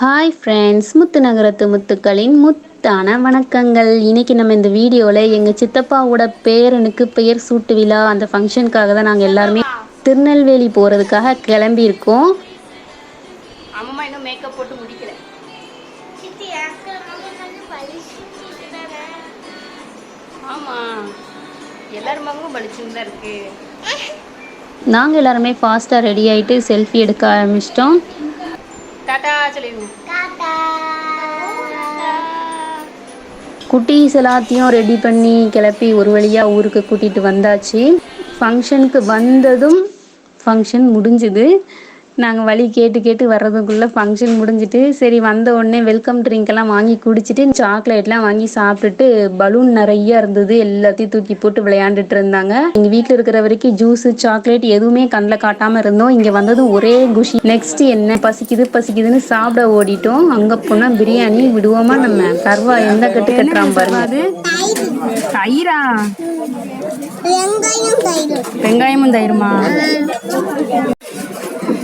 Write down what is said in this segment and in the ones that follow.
Hi friends முத்து நகரத்து முத்துக்களின் முத்தான வணக்கங்கள். இன்னைக்கு நம்ம இந்த வீடியோவில் எங்கள் சித்தப்பாவோட பேரனுக்கு பெயர் சூட்டு விழா அந்த ஃபங்க்ஷனுக்காக தான் நாங்கள் எல்லாருமே திருநெல்வேலி போகிறதுக்காக கிளம்பியிருக்கோம். அம்மா இன்னும் மேக்கப் போட்டு முடிக்கல. மகமும் தான் நாங்கள் எல்லாருமே ஃபாஸ்ட்டாக ரெடி ஆகிட்டு செல்ஃபி எடுக்க ஆரம்பிச்சிட்டோம். சொல்லிடுங்க டாடா குட்டீஸ் எல்லாத்தையும் ரெடி பண்ணி கிளப்பி ஒரு வழியாக ஊருக்கு கூட்டிகிட்டு வந்தாச்சு. ஃபங்க்ஷனுக்கு வந்ததும் ஃபங்க்ஷன் முடிஞ்சுது. நாங்கள் வழி கேட்டு கேட்டு வர்றதுக்குள்ளே ஃபங்க்ஷன் முடிஞ்சிட்டு சரி வந்த உடனே வெல்கம் ட்ரிங்க் எல்லாம் வாங்கி குடிச்சிட்டு சாக்லேட்லாம் வாங்கி சாப்பிட்டுட்டு பலூன் நிறைய இருந்தது எல்லாத்தையும் தூக்கி போட்டு விளையாண்டுட்டு இருந்தாங்க. எங்கள் வீட்டில் இருக்கிற வரைக்கும் ஜூஸு சாக்லேட் எதுவுமே கண்ணில் காட்டாமல் இருந்தோம். இங்கே வந்ததும் ஒரே குஷி. நெக்ஸ்ட் என்ன பசிக்குது பசிக்குதுன்னு சாப்பிட ஓடிட்டோம். அங்கே போனால் பிரியாணி விடுவோமா நம்ம? சர்வா எந்த கட்டு கட்டுறான் பாருங்க. தயிரா? வெங்காயம் தயிர்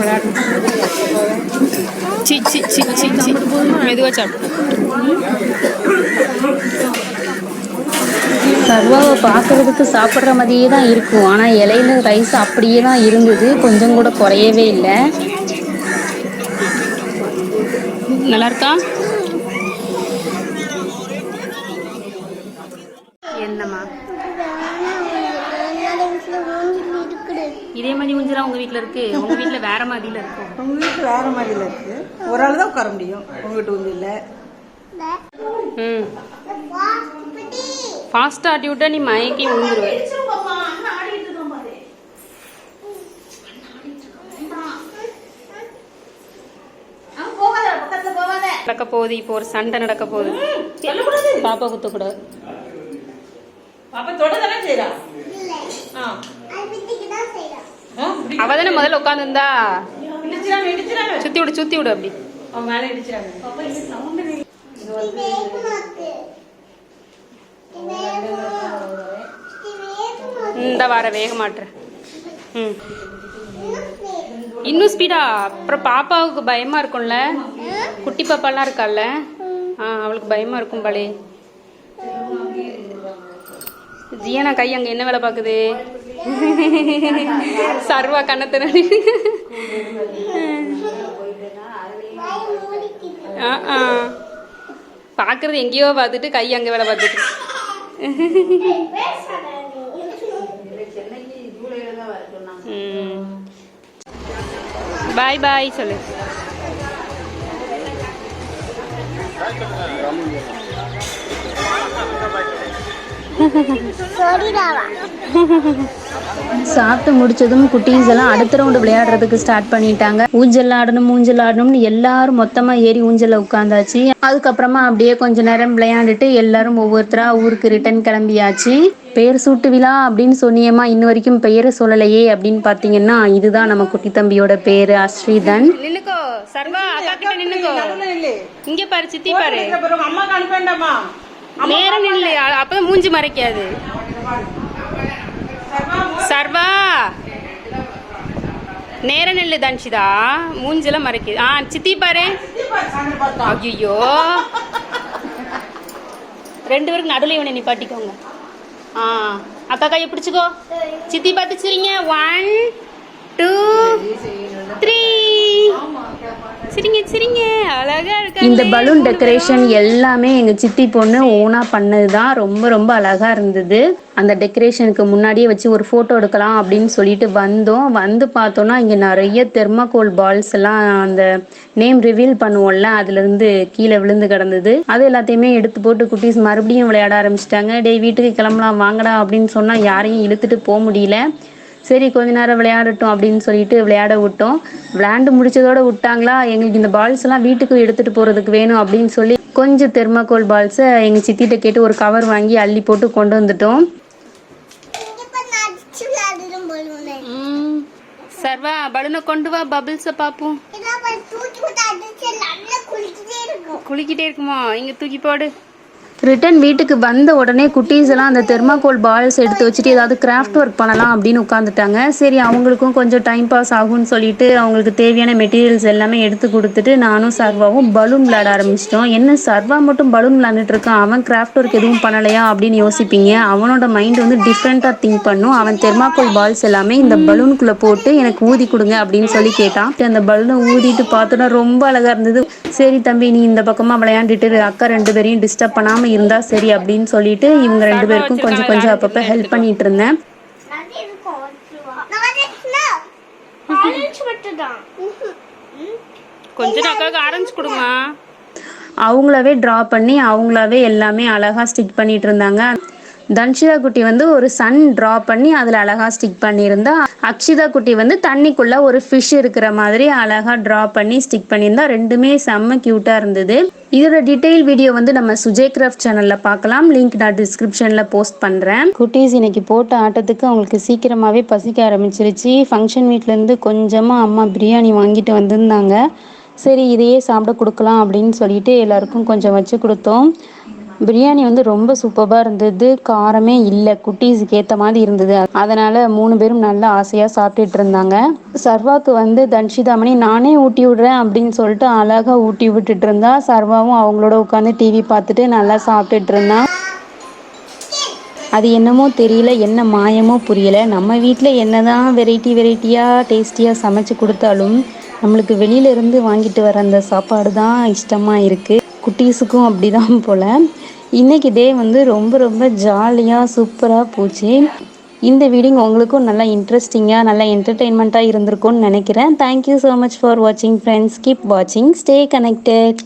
வெங்காயமும் தயிருமா சி சி சி சி சி. மெதுவாக சாப்பிடு. சர்வாவை பார்க்கறதுக்கு சாப்பிட்ற மாதிரியே தான் இருக்கும். ஆனால் இலையில ரைஸ் அப்படியே தான் இருந்தது. கொஞ்சம் கூட குறையவே இல்லை. நல்லா இருக்கா என்னம்மா இருக்குது இதே மாதிரி ஊஞ்சலாம் உங்க வீட்ல இருக்கு. உங்க வீட்ல வேற மாதிரில இருக்கும் உங்க வீட்டில் வேற மாதிரில இருக்கு. ஒரு ஆள் தான் உட்கார முடியும். உங்க வீட்டு ஊஞ்சல்ல ம். ஃபாஸ்ட்டாக ஆட்டி விட்டா நீ மயக்கி விழுந்துருவ. நடக்க போகுது. இப்போ ஒரு சண்டை நடக்க போகுது. பாப்பா குத்தக்கூடாது. பாப்பா தொட தானே செய்யறா ஆ அது பித்திக்கு தான் செய்யலாம் ஆ, இப்படி அவ தானே முதல்ல உட்காந்துருந்தா சுத்தி விடு சுத்தி விடு அப்படி. இந்த வார வேக மாட்டுறேன் ம். இன்னும் ஸ்பீடா அப்புறம் பாப்பாவுக்கு பயமா இருக்கும்ல? குட்டி பாப்பாலாம் இருக்கால்ல? ஆ அவளுக்கு பயமா இருக்கும் பலே. ஜியானா கை அங்க என்ன வேலை பார்க்குது? சர்வா கண்ணத்தை ஆ ஆ. பார்க்குறது எங்கேயோ பார்த்துட்டு கை அங்கே வேலை பார்த்துட்டு. பாய் பாய் சொல்லு. சொல்லிடாவா சாப்பிட்டு முடிச்சதும் குட்டீஸ் எல்லாம் அடுத்த ரவுண்டு விளையாடுறதுக்கு ஸ்டார்ட் பண்ணிட்டாங்க. ஊஞ்சல் ஆடணும் ஊஞ்சல் ஆடணும்னு எல்லாரும் மொத்தமா ஏறி ஊஞ்சல்ல உட்காந்தாச்சு. அதுக்கப்புறமா அப்படியே கொஞ்ச நேரம் விளையாண்டுட்டு எல்லாரும் ஒவ்வொருத்தரா ஊருக்கு ரிட்டர்ன் கிளம்பியாச்சு. பெயர் சூட்டு விழா அப்படின்னு சொன்னியம்மா இன்ன வரைக்கும் பெயரை சொல்லலையே அப்படின்னு பார்த்தீங்கன்னா இதுதான் நம்ம குட்டி தம்பியோட பேரு அஸ்ரீதன். நின்னுக்கோ சர்வா அக்கா கிட்ட நின்னுக்கோ இங்க பாரு சித்தி பாரு. வேண்டாமா? நேரம் நில்லு அ- அப்பதான் மூஞ்சி மறைக்காது. சர்வா! நேர நெல்லு தன்ஷிதா. மூஞ்செல்லாம் மறைக்குது ஆ சித்தி பாரு. ஐயோ ரெண்டு பேருக்கு நடுவில் இவனை நிப்பாட்டிக்கோங்க ஆ அக்கா கையை பிடிச்சிக்கோ. சித்தி பார்த்து சிரிங்க. ஒன் டூ த்ரீ சரிங்க சரிங்க. அழகா இருக்கு இந்த பலூன் டெக்கரேஷன் எல்லாமே எங்க சித்தி பொண்ணு ஓனா பண்ணது தான் ரொம்ப ரொம்ப அழகா இருந்தது. அந்த டெக்கரேஷனுக்கு முன்னாடியே வச்சு ஒரு ஃபோட்டோ எடுக்கலாம் அப்படின்னு சொல்லிட்டு வந்தோம். வந்து பார்த்தோம்னா இங்கே நிறைய தெர்மாகோல் பால்ஸ் எல்லாம் அந்த நேம் ரிவீல் பண்ணுவோம்ல அதுலேருந்து கீழே விழுந்து கிடந்தது. அது எல்லாத்தையுமே எடுத்து போட்டு குட்டீஸ் மறுபடியும் விளையாட ஆரம்பிச்சிட்டாங்க. டே வீட்டுக்கு கிளம்பலாம் வாங்கடா அப்படின்னு சொன்னால் யாரையும் இழுத்துட்டு போக முடியல. சரி கொஞ்ச நேரம் விளையாடட்டும் அப்படின்னு சொல்லிட்டு விளையாட விட்டோம். விளையாண்டு முடிச்சதோட விட்டாங்களா? எங்களுக்கு இந்த பால்ஸ் எல்லாம் வீட்டுக்கு எடுத்துட்டு போறதுக்கு வேணும் அப்படின்னு சொல்லி கொஞ்சம் தெர்மாக்கோல் பால்ஸை எங்க சித்திட்ட கேட்டு ஒரு கவர் வாங்கி அள்ளி போட்டு கொண்டு வந்துட்டோம். சர்வா பலூனை கொண்டு வா பபிள்ஸை பார்ப்போம் குளிக்கிட்டே இருக்குமா? இங்க தூக்கி போடு. ரிட்டன் வீட்டுக்கு வந்த உடனே குட்டீஸ் எல்லாம் அந்த தெர்மாகோல் பால்ஸ் எடுத்து வச்சுட்டு ஏதாவது கிராஃப்ட் ஒர்க் பண்ணலாம் அப்படின்னு உட்காந்துட்டாங்க சரி அவங்களுக்கும் கொஞ்சம் டைம் பாஸ் ஆகும்னு சொல்லிட்டு அவங்களுக்கு தேவையான மெட்டீரியல்ஸ் எல்லாமே எடுத்து கொடுத்துட்டு நானும் சர்வாவும் பலூன் விளையாட ஆரம்பிச்சிட்டோம். என்ன சர்வா மட்டும் பலூன் விளையாண்டுட்டு இருக்கான்? அவன் கிராஃப்ட் ஒர்க் எதுவும் பண்ணலையா அப்படின்னு யோசிப்பீங்க. அவனோட மைண்ட் வந்து டிஃப்ரெண்ட்டாக திங்க் பண்ணும். அவன் தெர்மாகோல் பால்ஸ் எல்லாமே இந்த பலூனுக்குள்ளே போட்டு எனக்கு ஊதி கொடுங்க அப்படின்னு சொல்லி கேட்டான். அந்த பலூனை ஊதிட்டு பார்த்தோன்னா ரொம்ப அழகாக இருந்தது. சரி தம்பி நீ இந்த பக்கமாக விளையாண்டுட்டு அக்கா ரெண்டு பேரையும் டிஸ்டர்ப் பண்ணாமல் இருந்தா சரி அப்படின்னு சொல்லிட்டு இவங்க ரெண்டு பேருக்கும் கொஞ்சம் கொஞ்சம் அப்பப்போ ஹெல்ப் பண்ணிட்டு இருந்தேன். அவங்களாவே ட்ரா பண்ணி அவங்களாவே எல்லாமே அழகாக ஸ்டிக் பண்ணிட்டு இருந்தாங்க. தன்ஷிதா குட்டி வந்து ஒரு சன் ட்ரா பண்ணி அதில் அழகாக ஸ்டிக் பண்ணியிருந்தா அக்ஷிதா குட்டி வந்து தண்ணிக்குள்ளே ஒரு ஃபிஷ் இருக்கிற மாதிரி அழகாக ட்ரா பண்ணி ஸ்டிக் பண்ணியிருந்தா ரெண்டுமே செம்ம க்யூட்டாக இருந்தது. இதோட டீட்டெயில் வீடியோ வந்து நம்ம சுஜய் கிராஃப்ட் சேனலில் பார்க்கலாம். லிங்க் நான் டிஸ்கிரிப்ஷனில் போஸ்ட் பண்ணுறேன் குட்டீஸ் இன்னைக்கு போட்ட ஆட்டத்துக்கு அவங்களுக்கு சீக்கிரமாகவே பசிக்க ஆரம்பிச்சிருச்சு. ஃபங்க்ஷன் வீட்டிலேருந்து கொஞ்சமாக அம்மா பிரியாணி வாங்கிட்டு வந்திருந்தாங்க. சரி இதையே சாப்பிட கொடுக்கலாம் அப்படின்னு சொல்லிட்டு எல்லாருக்கும் கொஞ்சம் வச்சு கொடுத்தோம். பிரியாணி வந்து ரொம்ப சூப்பராக இருந்தது. காரமே இல்லை. குட்டீஸுக்கு ஏற்ற மாதிரி இருந்தது. அதனால் மூணு பேரும் நல்லா ஆசையாக சாப்பிட்டுட்டு இருந்தாங்க. சர்வாக்கு வந்து தன்ஷிதாமணி நானே ஊட்டி விடுறேன் அப்படின்னு சொல்லிட்டு அழகாக ஊட்டி விட்டுட்டு இருந்தா. சர்வாவும் அவங்களோட உட்காந்து டிவி பார்த்துட்டு நல்லா சாப்பிட்டுட்டு இருந்தான் அது என்னமோ தெரியல என்ன மாயமோ புரியல. நம்ம வீட்டில் என்ன தான் வெரைட்டி வெரைட்டியாக டேஸ்டியாக சமைச்சு கொடுத்தாலும் நம்மளுக்கு வெளியில இருந்து வாங்கிட்டு வர அந்த சாப்பாடு தான் இஷ்டமாக இருக்குது குட்டீஸுக்கும் அப்படிதான் போல். இன்னைக்கு டே வந்து ரொம்ப ரொம்ப ஜாலியாக சூப்பராக போச்சு. இந்த வீடியோ உங்களுக்கும் நல்லா இன்ட்ரெஸ்டிங்காக நல்லா என்டர்டெயின்மெண்ட்டாக இருந்திருக்கும்னு நினைக்கிறேன். தேங்க்யூ ஸோ மச் ஃபார் வாட்சிங் ஃப்ரெண்ட்ஸ் கீப் வாட்சிங் ஸ்டே கனெக்டட்